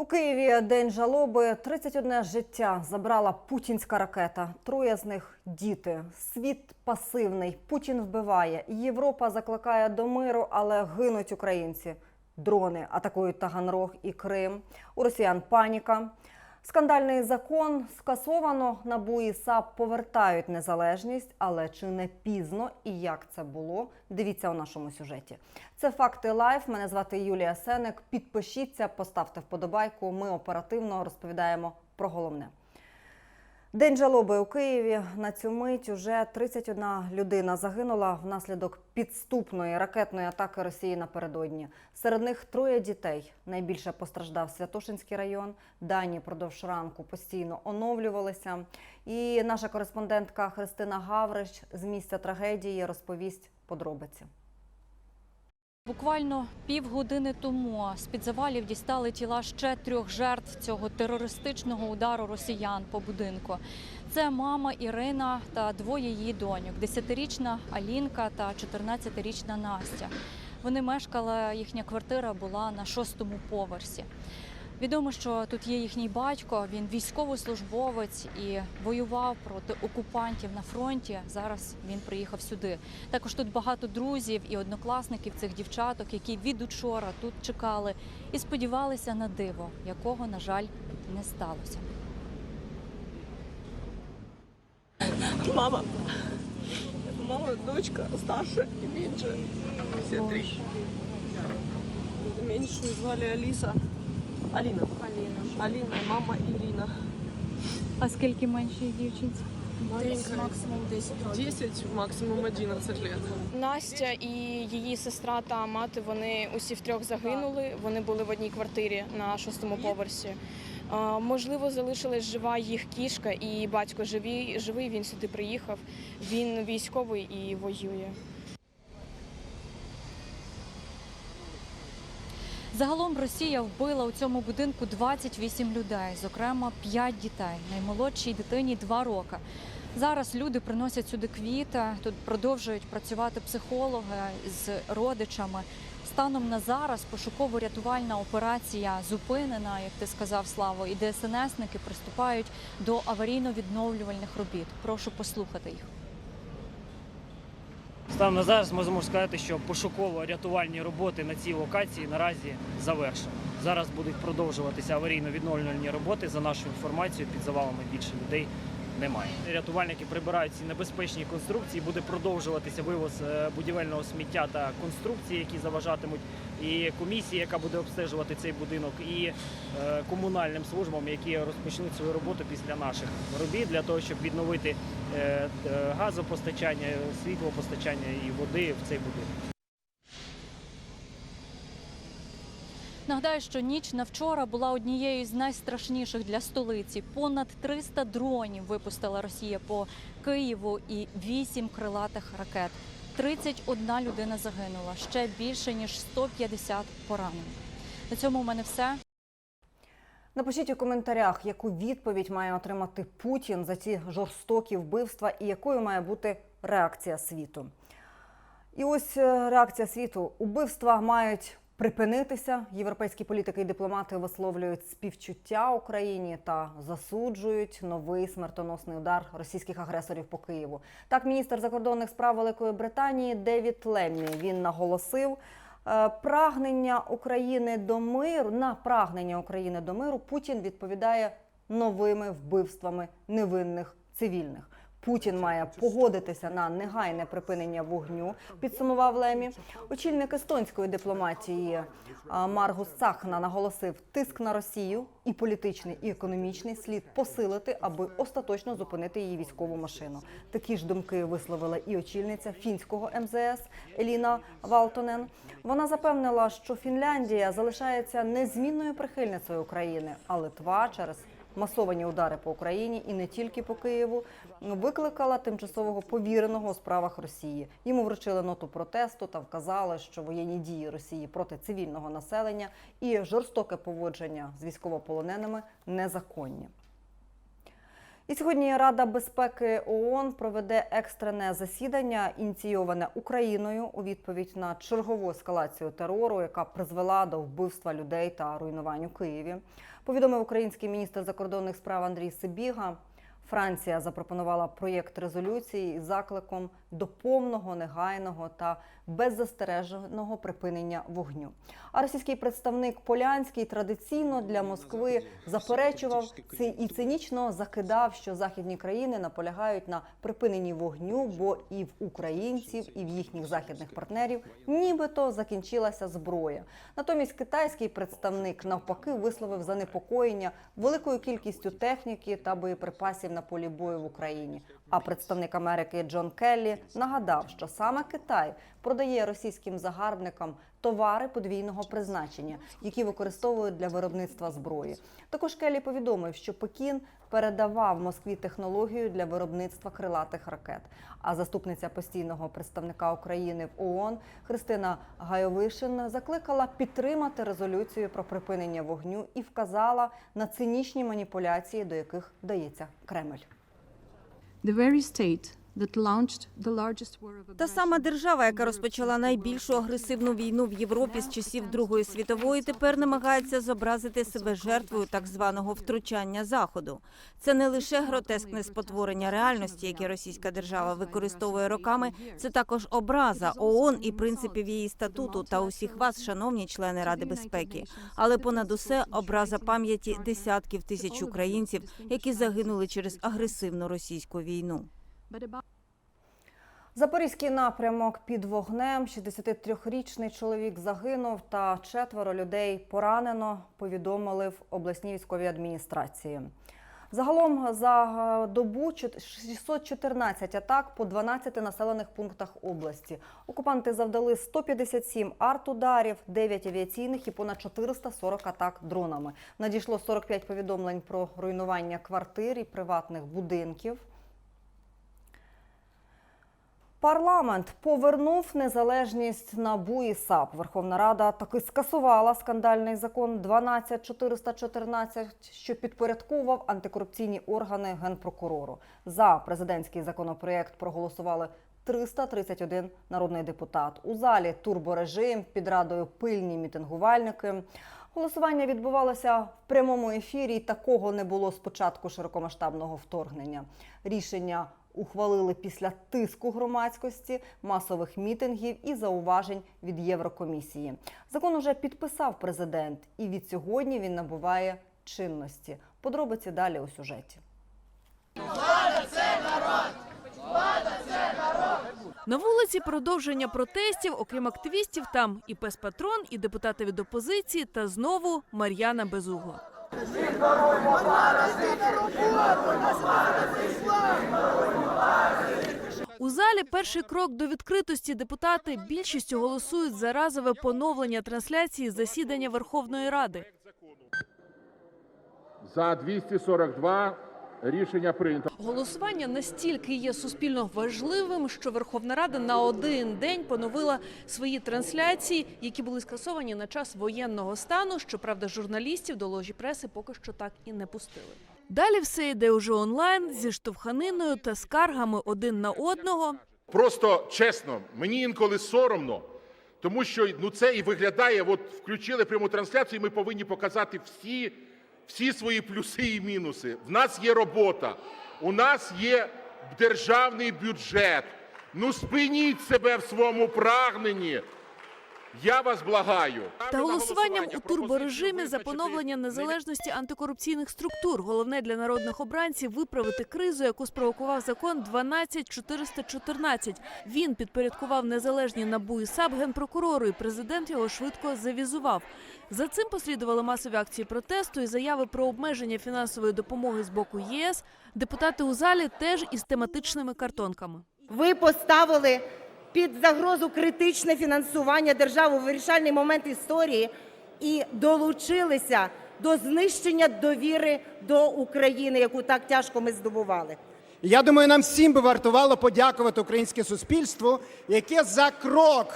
У Києві день жалоби. 31 життя забрала путінська ракета. Троє з них діти. Світ пасивний. Путін вбиває. Європа закликає до миру, але гинуть українці. Дрони атакують Таганрог і Крим. У росіян паніка. Скандальний закон скасовано. НАБУ і САП повертають незалежність, але чи не пізно і як це було? Дивіться у нашому сюжеті. Це факти лайф. Мене звати Юлія Сеник. Підпишіться, поставте вподобайку. Ми оперативно розповідаємо про головне. День жалоби у Києві на цю мить уже 31 людина загинула внаслідок підступної ракетної атаки Росії напередодні. Серед них троє дітей. Найбільше постраждав Святошинський район. Дані продовж ранку постійно оновлювалися. І наша кореспондентка Христина Гавриш з місця трагедії розповість подробиці. Буквально півгодини тому з-під завалів дістали тіла ще трьох жертв цього терористичного удару росіян по будинку. Це мама Ірина та двоє її доньок: 10-річна Алінка та 14-річна Настя. Вони мешкали, їхня квартира була на шостому поверсі. Відомо, що тут є їхній батько. Він військовослужбовець і воював проти окупантів на фронті. Зараз він приїхав сюди. Також тут багато друзів і однокласників цих дівчаток, які від учора тут чекали і сподівалися на диво, якого, на жаль, не сталося. Мама. Мама, дочка, меньшая. Все три. Меньшую звали Алиса. Алина. Алина. Алина, мама Ирина. А скільки меншій дівчинці? Маленькая. максимум 10 років. 10, максимум 11 лет. Настя і її сестра та мати вони усі втрьох загинули. Вони були в одній квартирі на шостому поверсі. Можливо, залишилась жива їх кішка, і батько живий, живий. Він сюди приїхав. Він військовий і воює. Загалом Росія вбила у цьому будинку 28 людей, зокрема 5 дітей. Наймолодшій дитині 2 роки. Зараз люди приносять сюди квіти, тут продовжують працювати психологи з родичами. Станом на зараз пошуково-рятувальна операція зупинена, як ти сказав, Славо, і ДСНСники приступають до аварійно-відновлювальних робіт. Прошу послухати їх. Станом на зараз можемо сказати, що пошуково-рятувальні роботи на цій локації наразі завершені. Зараз будуть продовжуватися аварійно-відновлювальні роботи. За нашою інформацією, під завалами більше людей немає. Рятувальники прибирають ці небезпечні конструкції. Буде продовжуватися вивоз е, будівельного сміття та конструкцій, які заважатимуть. І комісія, яка буде обстежувати цей будинок, і е, комунальним службам, які розпочнуть свою роботу після наших робіт, для того, щоб відновити е, газопостачання, світлопостачання і води в цей будинок. Нагадаю, що ніч на вчора була однією з найстрашніших для столиці. Понад 300 дронів випустила Росія по Києву і 8 крилатих ракет. 31 людина загинула, ще більше ніж 150 поранені. На цьому в мене все. Напишіть у коментарях, яку відповідь має отримати Путін за ці жорстокі вбивства і якою має бути реакція світу. І ось е, реакція світу. Убивства мають припинитися. Європейські політики і дипломати висловлюють співчуття Україні та засуджують новий смертоносний удар російських агресорів по Києву. Так, міністр закордонних справ Великої Британії Девід Леммі він наголосив. е, Прагнення України до миру на прагнення України до миру Путін відповідає новими вбивствами невинних цивільних. Путін має погодитися на негайне припинення вогню. Підсумував Лемі. Очільник естонської дипломатії Маргус Цахна наголосив, тиск на Росію і політичний, і економічний слід посилити, аби остаточно зупинити її військову машину. Такі ж думки висловила і очільниця фінського МЗС Еліна Валтонен. Вона запевнила, що Фінляндія залишається незмінною прихильницею України, а Литва через масовані удари по Україні і не тільки по Києву викликала тимчасового повіреного у справах Росії. Йому вручили ноту протесту та вказали, що воєнні дії Росії проти цивільного населення і жорстоке поводження з військовополоненими незаконні. І сьогодні Рада безпеки ООН проведе екстрене засідання, ініційоване Україною у відповідь на чергову ескалацію терору, яка призвела до вбивства людей та руйнувань у Києві. Повідомив український міністр закордонних справ Андрій Сибіга. Франція запропонувала проєкт резолюції із закликом до повного, негайного та беззастереженого припинення вогню. А російський представник Полянський традиційно для Москви заперечував і цинічно закидав, що західні країни наполягають на припиненні вогню, бо і в українців, і в їхніх західних партнерів нібито закінчилася зброя. Натомість китайський представник навпаки висловив занепокоєння великою кількістю техніки та боєприпасів на полі бою в Україні. А представник Америки Джон Келлі нагадав, що саме Китай продає російським загарбникам товари подвійного призначення, які використовують для виробництва зброї. Також Келлі повідомив, що Пекін передавав Москві технологію для виробництва крилатих ракет. А заступниця постійного представника України в ООН Христина Гайовишин закликала підтримати резолюцію про припинення вогню і вказала на цинічні маніпуляції, до яких вдається Кремль. The very state Та сама держава, яка розпочала найбільшу агресивну війну в Європі з часів Другої світової, тепер намагається зобразити себе жертвою так званого втручання заходу. Це не лише гротескне спотворення реальності, яке російська держава використовує роками. Це також образа ООН і принципів її статуту та усіх вас, шановні члени Ради безпеки. Але понад усе образа пам'яті десятків тисяч українців, які загинули через агресивну російську війну. Запорізький напрямок під вогнем. 63-річний чоловік загинув та четверо людей поранено. Повідомили в обласній військовій адміністрації. Загалом за е, добу 614 атак по 12 населених пунктах області. Окупанти завдали 157 артударів, 9 авіаційних і понад 440 атак дронами. Надійшло 45 повідомлень про руйнування квартир і приватних будинків. Парламент повернув незалежність НАБУ і САП. Верховна Рада таки скасувала скандальний закон 12414, що підпорядковував антикорупційні органи генпрокурору. За президентський законопроєкт проголосували 331 народний депутат. У залі турборежим під радою пильні мітингувальники. Голосування відбувалося в прямому ефірі. Такого не було з початку широкомасштабного вторгнення. Рішення ухвалили після тиску громадськості, масових мітингів і зауважень від Єврокомісії. Закон уже підписав президент, і від сьогодні він набуває чинності. Подробиці далі у сюжеті. На вулиці продовження протестів, окрім активістів, там і пес Патрон, і депутати від опозиції, та знову Мар'яна Безугла. У залі перший крок до відкритості депутати більшістю голосують за разове поновлення трансляції засідання Верховної Ради. За 242 рішення прийнято. Голосування настільки є суспільно важливим, що Верховна Рада на один день поновила свої трансляції, які були скасовані на час воєнного стану. Щоправда, журналістів до ложі преси поки що так і не пустили. Далі все йде уже онлайн зі штовханиною та скаргами один на одного. Просто чесно, мені інколи соромно, тому що ну це і виглядає. От включили пряму трансляцію. і Ми повинні показати всі, всі свої плюси і мінуси. В нас є робота, у нас є державний бюджет. Ну спиніть себе в своєму прагненні. Я вас благаю. Та голосуванням у турборежимі за поновлення незалежності антикорупційних структур. Головне для народних обранців виправити кризу, яку спровокував закон 12414. Він підпорядкував незалежні НАБУ і САП генпрокурору, і президент його швидко завізував. За цим послідували масові акції протесту і заяви про обмеження фінансової допомоги з боку ЄС. Депутати у залі теж із тематичними картонками. Ви поставили під загрозу критичне фінансування держави у вирішальний момент історії і долучилися до знищення довіри до України, яку так тяжко ми здобували. Я думаю, нам всім би вартувало подякувати українське суспільству, яке за крок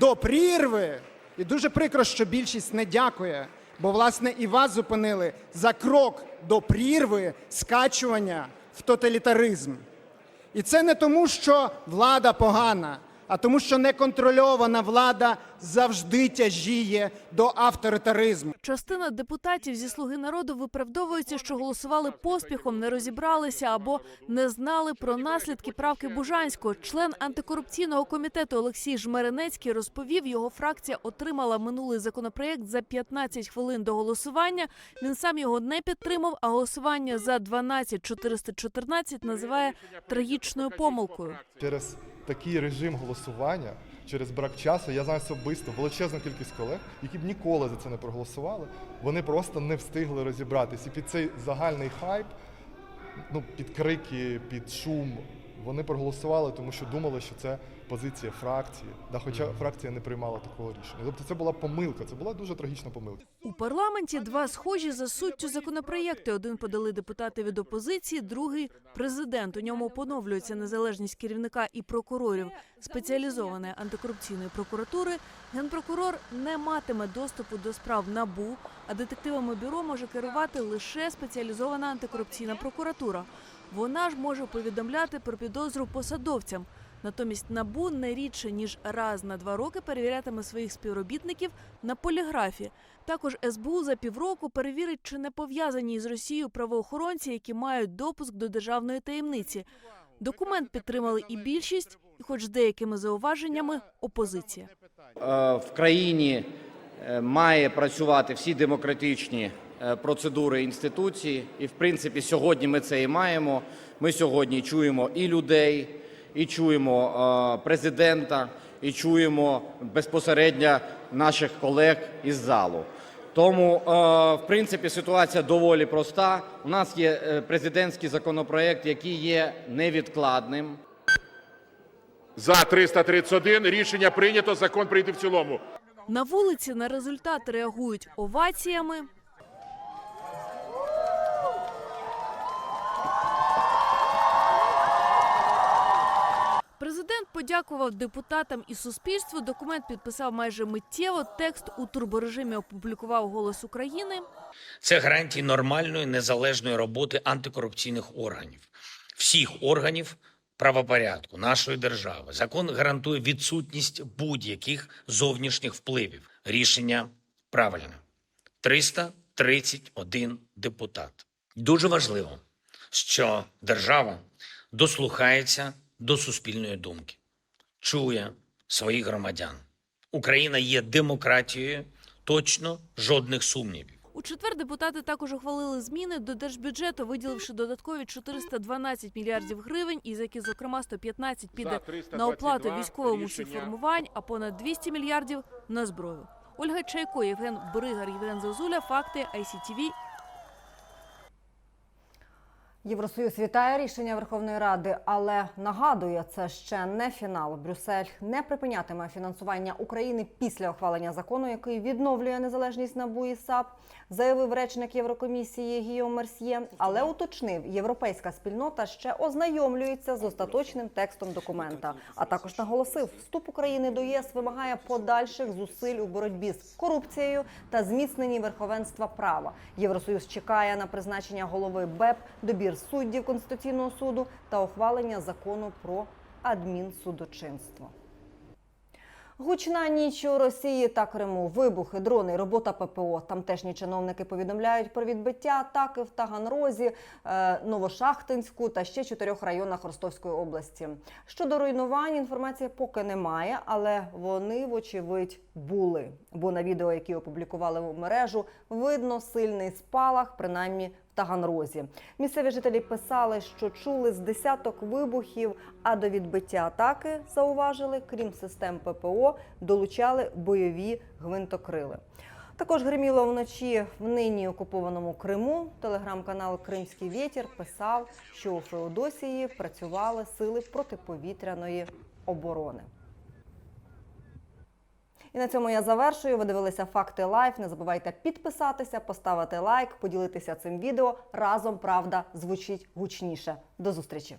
до прірви, і дуже прикро, що більшість не дякує, Бо, власне, і вас зупинили за крок до прірви скачування в тоталітаризм. І це не тому, що влада погана, а тому, що неконтрольована влада завжди тяжіє до авторитаризму. Частина депутатів зі слуги народу виправдовується, що голосували поспіхом, не розібралися або не знали про наслідки правки Бужанського. Член антикорупційного комітету Олексій Жмеренецький розповів, його фракція отримала минулий законопроєкт за 15 хвилин до голосування. Він сам його не підтримав, а голосування за 12414 називає трагічною помилкою. Через такий режим голосування, через брак часу, я знаю особисто величезну кількість колег, які б ніколи за це не проголосували. Вони просто не встигли розібратись. І під цей загальний хайп, ну під крики, під шум, вони проголосували, тому що думали, що це позиція фракції. Да, хоча фракція не приймала такого рішення. Тобто це була помилка, це була дуже трагічна помилка. У парламенті два схожі за суттю законопроєкти. Один подали депутати від опозиції, другий президент. У ньому поновлюється незалежність керівника і прокурорів спеціалізованої антикорупційної прокуратури. Генпрокурор не матиме доступу до справ набу, а детективами бюро може керувати лише спеціалізована антикорупційна прокуратура. Вона ж може повідомляти про підозру посадовцям. Натомість набу не рідше ніж раз на два роки перевірятиме своїх співробітників на поліграфі. Також СБУ за півроку перевірить, чи не пов'язані із Росією правоохоронці, які мають допуск до державної таємниці. Документ підтримали і більшість, і, хоч з деякими зауваженнями, опозиція. Е, в країні е, має працювати всі демократичні е, процедури інституції. І в принципі, сьогодні ми це і маємо. Ми сьогодні чуємо і людей, і чуємо е, президента, і чуємо безпосередньо наших колег із залу. Тому, е, в принципі, ситуація доволі проста. У нас є е, президентський законопроект, який є невідкладним. За 331 рішення прийнято. Закон прийде в цілому. На вулиці на результат реагують оваціями. Президент подякував депутатам і суспільству. Документ підписав майже миттєво. Текст у турборежимі опублікував Голос України. Це гарантії нормальної незалежної роботи антикорупційних органів, всіх органів правопорядку нашої держави. Закон гарантує відсутність будь-яких зовнішніх впливів. Рішення правильне. 331 депутат. Дуже важливо, що держава дослухається до суспільної думки, чує своїх громадян. Україна є демократією, точно жодних сумнівів. У четвер депутати також ухвалили зміни до держбюджету, виділивши додаткові 412 мільярдів гривень, із яких, зокрема, 115 піде на оплату військовим усіх формувань, а понад 200 мільярдів на зброю. Ольга Чайко, Євген Бригар, Євген Зозуля. Факти ICTV. Євросоюз вітає рішення Верховної Ради, але нагадує, це ще не фінал. Брюссель не припинятиме фінансування України після ухвалення закону, який відновлює незалежність НАБУ і САП, заявив речник Єврокомісії Гіом Мерсьє. Але уточнив, європейська спільнота ще ознайомлюється з остаточним текстом документа. А також наголосив, вступ України до ЄС вимагає подальших зусиль у боротьбі з корупцією та зміцненні верховенства права. Євросоюз чекає на призначення голови БЕП, добір суддів Конституційного суду та ухвалення закону про адмінсудочинство. Гучна ніч у Росії та Криму. Вибухи, дрони, робота ППО. Тамтешні чиновники повідомляють про відбиття атаки в Таганрозі, е, Новошахтинську та ще чотирьох районах Ростовської області. Щодо руйнувань інформації поки немає, але вони, вочевидь, були. Бо на відео, які опублікували в мережу, видно сильний спалах, принаймні Таганрозі. Місцеві жителі писали, що чули з десяток вибухів, а до відбиття атаки зауважили, крім систем ППО, долучали бойові гвинтокрили. Також гриміло вночі в нині окупованому Криму. Телеграм-канал Кримський вітер писав, що у Феодосії працювали сили протиповітряної оборони. І на цьому я завершую. Ви дивилися факти лайф. Не забувайте підписатися, поставити лайк, поділитися цим відео. Разом правда звучить гучніше. До зустрічі!